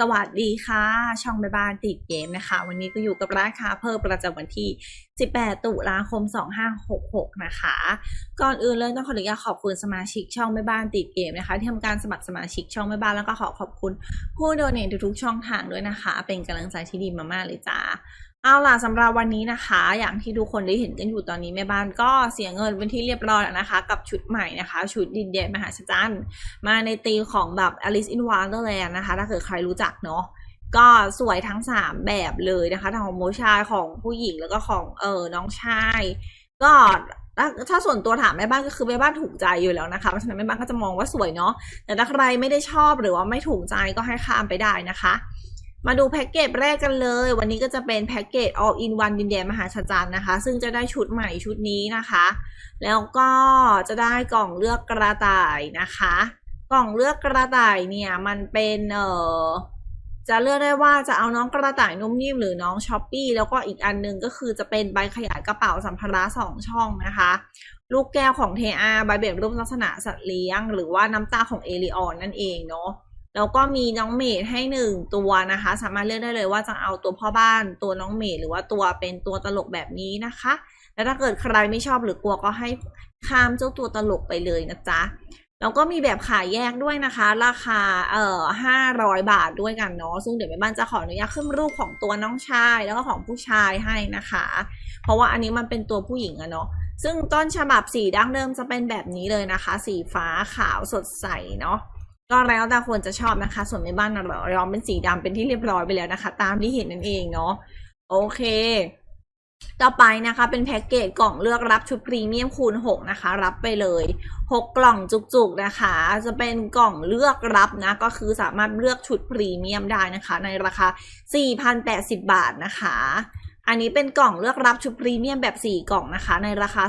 สวัสดีค่ะ ช่องแม่บ้านติดเกมนะคะ วันนี้ก็อยู่กับราคาเพิ่มประจำวันที่ 18 ตุลาคม 2566 นะคะ ก่อนอื่นเลยต้องขออนุญาตขอบคุณสมาชิกช่องแม่บ้านติดเกมนะคะ ที่ทำการสมัครสมาชิกช่องแม่บ้านแล้วก็ขอขอบคุณผู้โดเนททุกๆช่องทางด้วยนะคะ เป็นกำลังใจที่ดีมากๆเลยจ้า เอาล่ะสำหรับวันนี้นะคะ อย่างที่ทุกคนได้เห็นกันอยู่ตอนนี้แม่บ้านก็เสียเงินเป็นที่เรียบร้อยแล้วนะคะ กับชุดใหม่นะคะ ชุดดินแดนมหาชจรรย์มาในตีมของแบบ Alice in Wonderland นะคะ ถ้าเกิดใครรู้จักเนาะก็สวยทั้ง 3 แบบเลยนะคะทั้งของโมชายของผู้หญิงแล้วก็ของเออน้องชาย ก็ถ้าถ้าส่วนตัวถามแม่บ้านก็คือแม่บ้านถูกใจอยู่แล้วนะคะเพราะฉะนั้นแม่บ้านก็จะมองว่าสวยเนาะแต่ถ้าใครไม่ได้ชอบหรือว่าไม่ถูกใจก็ให้ข้ามไปได้นะคะ มาดูแพ็กเกจแรกกันเลย วันนี้ก็จะเป็นแพ็กเกจ all in one ดินแดนมหาชจรรย์นะคะ ซึ่งจะได้ชุดใหม่ชุดนี้นะคะ แล้วก็จะได้กล่องเลือกกระต่ายนะคะ กล่องเลือกกระต่ายเนี่ยมันเป็นเอ่อจะเลือกได้ว่าจะเอาน้องกระต่ายนุ่มนิ่มหรือน้องช้อปปี้แล้วก็อีกอันนึงก็คือจะเป็นใบขยายกระเป๋าสัมภาระสองช่องนะคะ ลูกแก้วของเทอาใบเบี่ยรูปลักษณะสัตว์เลี้ยง หรือว่าน้ำตาของเอลิออนนั่นเองเนาะ แล้วก็มีน้องเมดให้หนึ่งตัวนะคะ สามารถเลือกได้เลยว่าจะเอาตัวพ่อบ้านตัวน้องเมดหรือว่าตัวเป็นตัวตลกแบบนี้นะคะ แล้วถ้าเกิดใครไม่ชอบหรือกลัวก็ให้ข้ามเจ้าตัวตลกไปเลยนะจ๊ะแล้วก็มีแบบขายแยกด้วยนะคะ ราคาเอ่อห้าร้อยบาทด้วยกันเนาะซึ่งเดี๋ยวแม่บ้านจะขออนุญาตขึ้นรูปของตัวน้องชายแล้วก็ของผู้ชายให้นะคะ เพราะว่าอันนี้มันเป็นตัวผู้หญิงอะเนาะซึ่งต้นฉบับสีดั้งเดิมจะเป็นแบบนี้เลยนะคะ สีฟ้าขาวสดใสเนาะ ก็แล้วแต่คนจะชอบนะคะ ส่วนในบ้านเรายอมเป็นสีดำเป็นที่เรียบร้อยไปแล้วนะคะ ตามที่เห็นนั่นเองเนาะโอเค ต่อไปนะคะ เป็นแพ็กเกจกล่องเลือกรับชุดพรีเมียมคูณ 6 นะคะ รับไปเลย 6 กล่องจุกๆนะคะ จะเป็นกล่องเลือกรับนะ ก็คือสามารถเลือกชุดพรีเมียมได้นะคะ ในราคา 4,080 บาทนะคะ อันนี้เป็นกล่องเลือกรับชุดพรีเมียมแบบ 4 กล่องนะคะ ในราคา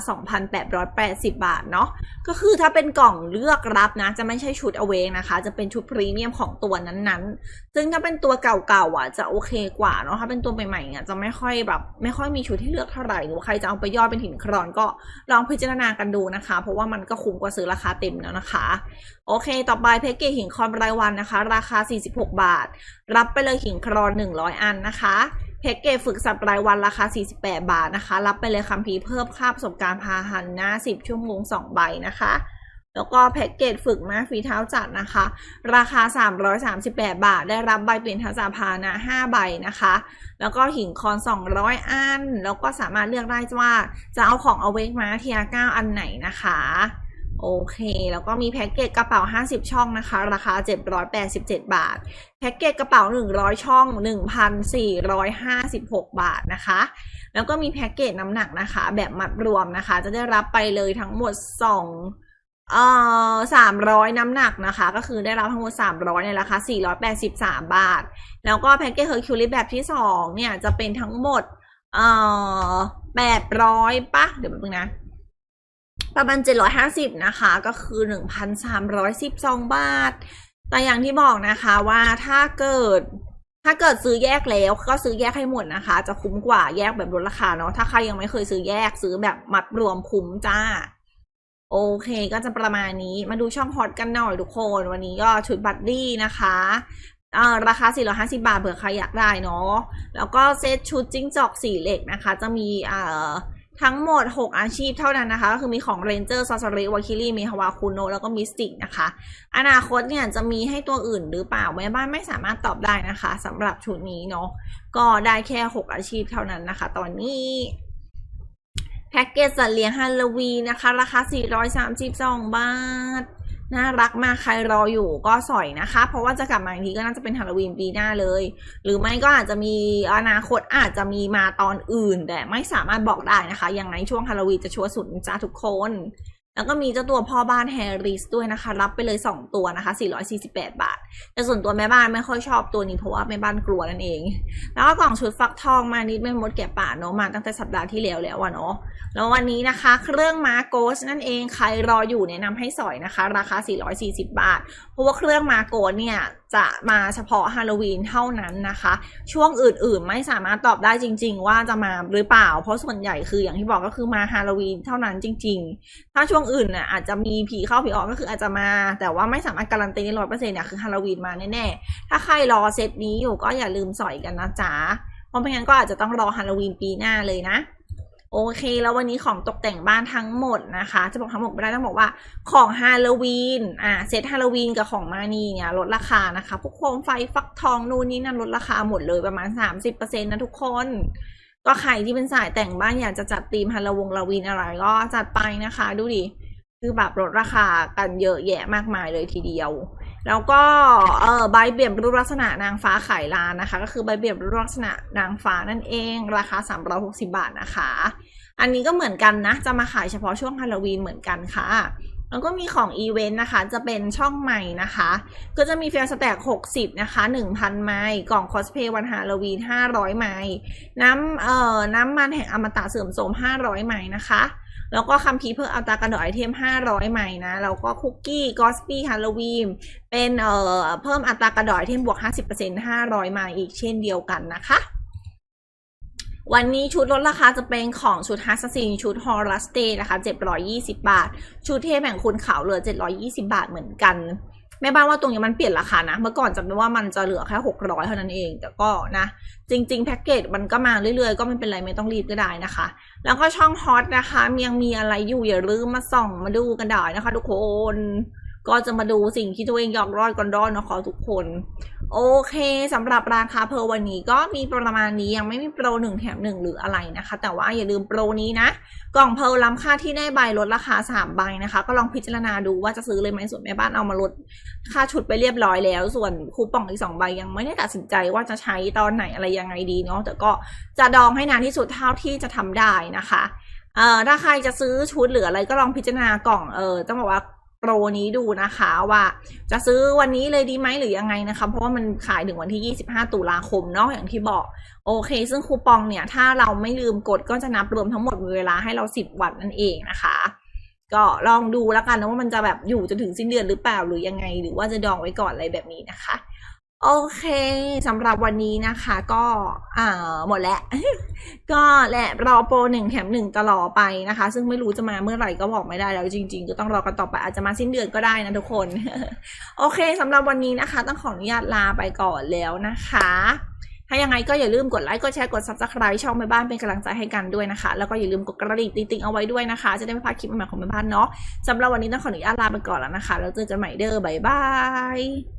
2,880 บาทเนาะก็คือถ้าเป็นกล่องเลือกรับนะ จะไม่ใช่ชุดเอาเวงนะคะ จะเป็นชุดพรีเมียมของตัวนั้นๆ ซึ่งถ้าเป็นตัวเก่าๆอะจะโอเคกว่าเนาะถ้าเป็นตัวใหม่ๆอะจะไม่ค่อยแบบไม่ค่อยมีชุดที่เลือกเท่าไหร่หรือว่าใครจะเอาไปย่อเป็นหินครอนก็ลองพิจารณากันดูนะคะ เพราะว่ามันก็คุ้มกว่าซื้อราคาเต็มแล้วนะคะ โอเค ต่อไปแพ็กเกจหินครอนรายวันนะคะ ราคา 46 บาท รับไปเลยหินครอน 100 อันนะคะ แพ็กเกจฝึกสับรายวันราคา 48 บาทนะคะ รับไปเลยคัมภีร์เพิ่มค่าประสบการณ์พาหันหน้า 10 ชั่วโมง 2 ใบนะคะ แล้วก็แพ็กเกจฝึกม้าฝีเท้าจัดนะคะ ราคา 338 บาท ได้รับใบเปลี่ยนทักษะพานะ5ใบนะคะ แล้วก็หินคอน 200 อัน แล้วก็สามารถเลือกได้ว่าจะเอาของเอาเวกมาเทีย9อันไหนนะคะ โอเค แล้วก็มีแพ็กเกจกระเป๋า 50 ช่องนะคะ ราคา 787 บาท แพ็กเกจกระเป๋า 100 ช่อง 1,456 บาทนะคะ แล้วก็มีแพ็กเกจน้ำหนักนะคะ แบบมัดรวมนะคะ จะได้รับไปเลยทั้งหมด 2เอ่อ300น้ำหนักนะคะ ก็คือได้รับทั้งหมด300ในราคา483บาท แล้วก็แพ็กเกจเฮอร์คิวลิสแบบที่2เนี่ยจะเป็นทั้งหมด เอ่อ800ปะเดี๋ยวแป๊บนึงนะ ประมาณ 750 นะคะ ก็คือ 1,312 บาท แต่อย่างที่บอกนะคะว่าถ้าเกิดถ้าเกิดซื้อแยกแล้วก็ซื้อแยกให้หมดนะคะ จะคุ้มกว่าแยกแบบลดราคาเนาะถ้าใครยังไม่เคยซื้อแยกซื้อแบบมัดรวมคุ้มจ้า โอเคก็จะประมาณนี้มาดูช่องฮอตกันหน่อยทุกคน วันนี้ก็ชุดบัตดี้นะคะอ่าราคา 450 บาทเผื่อใครอยากได้เนาะแล้วก็เซตชุดจิ้งจอกสีเหล็กนะคะ จะมีอ่า ทั้งหมด 6 อาชีพเท่านั้นนะคะก็คือมีของเรนเจอร์ซาซาริวาคิรีมีฮาวาคุโนแล้วก็มิสติกนะคะ อนาคตเนี่ยจะมีให้ตัวอื่นหรือเปล่าแม่บ้านไม่สามารถตอบได้นะคะสำหรับชุดนี้เนาะก็ได้แค่ 6 อาชีพเท่านั้นนะคะ ตอนนี้แพ็กเกจสัตว์เลี้ยงฮาโลวีนนะคะ ราคา 432 บาท น่ารักมากใครรออยู่ก็สอยนะคะ เพราะว่าจะกลับมาอีกทีก็น่าจะเป็นฮาโลวีนปีหน้าเลย หรือไม่ก็อาจจะมีอนาคตอาจจะมีมาตอนอื่น แต่ไม่สามารถบอกได้นะคะ ยังไงช่วงฮาโลวีนจะชัวร์สุดจ้าทุกคน แล้วก็มีเจ้าตัวพ่อบ้านแฮร์ริสด้วยนะคะ รับไปเลย 2 ตัวนะคะ 448 บาท แต่ส่วนตัวแม่บ้านไม่ค่อยชอบตัวนี้เพราะว่าแม่บ้านกลัวนั่นเอง แล้วก็กล่องชุดฟักทองมานิดไม่มดแกะป่าเนาะมาตั้งแต่สัปดาห์ที่แล้วแล้วอะเนาะแล้ววันนี้นะคะ เครื่องมาโกสนั่นเองใครรออยู่แนะนำให้สอยนะคะ ราคา 440 บาท เพราะว่าเครื่องมาโกสเนี่ยจะมาเฉพาะฮาโลวีนเท่านั้นนะคะ ช่วงอื่นๆไม่สามารถตอบได้จริง ๆ ว่าจะมาหรือเปล่า เพราะส่วนใหญ่คืออย่างที่บอกก็คือมาฮาโลวีนเท่านั้นจริง ๆ ถ้าช่วงอื่นน่ะอาจจะมีผีเข้าผีออกก็คืออาจจะมา แต่ว่าไม่สามารถการันตีได้ร้อยเปอร์เซ็นต์เนี่ยคือฮาโลวีนมาแน่ๆถ้าใครรอเซตนี้อยู่ก็อย่าลืมสอยกันนะจ๊ะเพราะไม่งั้นก็อาจจะต้องรอฮาโลวีนปีหน้าเลยนะ โอเค แล้ววันนี้ของตกแต่งบ้านทั้งหมดนะคะ จะบอกทั้งหมดไม่ได้ต้องบอกว่าของฮาโลวีนอ่าเซตฮาโลวีนกับของมานีเนี่ยลดราคานะคะ พวกโคมไฟฟักทองนู่นนี่นั่นลดราคาหมดเลยประมาณ 30%นะทุกคน ก็ใครที่เป็นสายแต่งบ้านอยากจะจัดธีมฮาโลวงลาวีนอะไรก็จัดไปนะคะ ดูดิคือแบบลดราคากันเยอะแยะมากมายเลยทีเดียว แล้วก็เออใบเบี่ยมรูปลักษณะนางฟ้าขายลานนะคะ ก็คือใบเบี่ยมรูปลักษณะนางฟ้านั่นเอง ราคา 360 บาทนะคะ อันนี้ก็เหมือนกันนะ จะมาขายเฉพาะช่วงฮาโลวีนเหมือนกันค่ะ แล้วก็มีของอีเวนต์นะคะ จะเป็นช่องใหม่นะคะ ก็จะมีเฟียร์สแต็ก60 นะคะ 1,000 ไม้กล่องคอสเพย์วันฮาโลวีน 500 ไม้น้ำเอ่อน้ำมันแห่งอมตะเสื่อมโทรม500 ไม้นะคะ แล้วก็คัมภีเพื่อเอาตากระโดดไอเทม 500 ไม้นะ แล้วก็คุกกี้กอสปี้ฮาโลวีน เป็นเอ่อเพิ่มอัตรากระโดดไอเทมบวก 50% 500 ไม้อีกเช่นเดียวกันนะคะ วันนี้ชุดลดราคาจะเป็นของชุดฮัสซินชุดฮอรัสเตนะคะ720 บาท ชุดเทพแห่งคุณขาวเหลือ 720 บาทเหมือนกันแม่บ้านว่าตรงนี้มันเปลี่ยนราคานะ เมื่อก่อนจำได้ว่ามันจะเหลือแค่600เท่านั้นเอง แต่ก็นะ จริง ๆ แพ็กเกจมันก็มาเรื่อยๆ ก็ไม่เป็นไรไม่ต้องรีบก็ได้นะคะ แล้วก็ช่องฮอตนะคะยังมีอะไรอยู่อย่าลืมมาส่องมาดูกันได้นะคะทุกคน ก็จะมาดูสิ่งที่ตัวเองอยากรอดกันรอดนะคะทุกคน โอเคสำหรับราคาเพอวันนี้ก็มีประมาณนี้ยังไม่มีโปรหนึ่งแถมหนึ่งหรืออะไรนะคะ แต่ว่าอย่าลืมโปรนี้นะ กล่องเพลล้ำค่าที่ได้ใบลดราคาสามใบนะคะ ก็ลองพิจารณาดูว่าจะซื้อเลยไหมส่วนแม่บ้านเอามาลดค่าชุดไปเรียบร้อยแล้ว ส่วนคูปองอีกสองใบยังไม่ได้ตัดสินใจว่าจะใช้ตอนไหนอะไรยังไงดีเนาะแต่ก็จะดองให้นานที่สุดเท่าที่จะทำได้นะคะเอ่อถ้าใครจะซื้อชุดหรืออะไรก็ลองพิจารณากล่องเออต้องบอกว่า รนี้ดูนะคะว่าจะซื้อวันนี้เลยดีไหมหรือยังไงนะคะ เพราะว่ามันขายถึงวันที่ 25 ตุลาคมเนาะอย่างที่บอก โอเค ซึ่งคูปองเนี่ย ถ้าเราไม่ลืมกดก็จะนับรวมทั้งหมดเวลาให้เรา 10 วันนั่นเองนะคะ ก็ลองดูแล้วกันนะว่ามันจะแบบอยู่จนถึงสิ้นเดือนหรือเปล่าหรือยังไง หรือว่าจะดองไว้ก่อนอะไรแบบนี้นะคะ โอเคสำหรับวันนี้นะคะก็หมดแล้ว ก็แหละรอโปรหนึ่งแถมหนึ่งตลอดไปนะคะ ซึ่งไม่รู้จะมาเมื่อไหร่ก็บอกไม่ได้แล้วจริงๆ ก็ต้องรอกันต่อไปอาจจะมาสิ้นเดือนก็ได้นะทุกคน โอเคสำหรับวันนี้นะคะ ต้องขออนุญาตลาไปก่อนแล้วนะคะ ถ้ายังไงก็อย่าลืมกดไลค์กดแชร์กด subscribe ช่องแม่บ้านเป็นกำลังใจให้กันด้วยนะคะ แล้วก็อย่าลืมกดกระดิ่งติ๊งๆเอาไว้ด้วยนะคะ จะได้ไม่พลาดคลิปใหม่ๆของแม่บ้านเนาะสำหรับวันนี้ต้องขออนุญาตลาไปก่อนแล้วนะคะแล้วเจอกันใหม่เด้อบ๊ายบาย